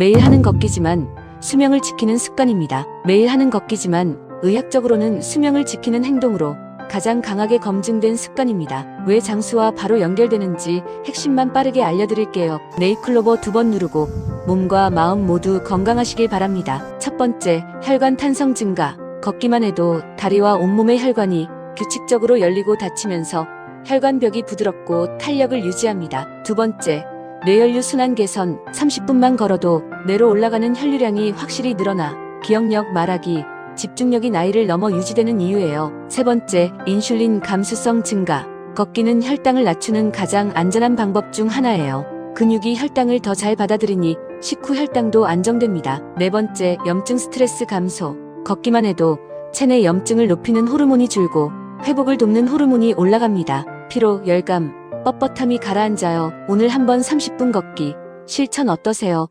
매일 하는 걷기지만 수명을 지키는 습관입니다. 매일 하는 걷기지만 의학적으로는 수명을 지키는 행동으로 가장 강하게 검증된 습관입니다. 왜 장수와 바로 연결되는지 핵심만 빠르게 알려드릴게요. 네이클로버 두 번 누르고 몸과 마음 모두 건강하시길 바랍니다. 첫 번째, 혈관 탄성 증가. 걷기만 해도 다리와 온몸의 혈관이 규칙적으로 열리고 닫히면서 혈관벽이 부드럽고 탄력을 유지합니다. 두 번째, 뇌혈류 순환 개선. 30분만 걸어도 뇌로 올라가는 혈류량이 확실히 늘어나 기억력, 말하기, 집중력이 나이를 넘어 유지되는 이유예요. 세 번째, 인슐린 감수성 증가. 걷기는 혈당을 낮추는 가장 안전한 방법 중 하나예요. 근육이 혈당을 더 잘 받아들이니 식후 혈당도 안정됩니다. 네 번째, 염증 스트레스 감소. 걷기만 해도 체내 염증을 높이는 호르몬이 줄고 회복을 돕는 호르몬이 올라갑니다. 피로, 열감, 뻣뻣함이 가라앉아요. 오늘 한번 30분 걷기. 실천 어떠세요?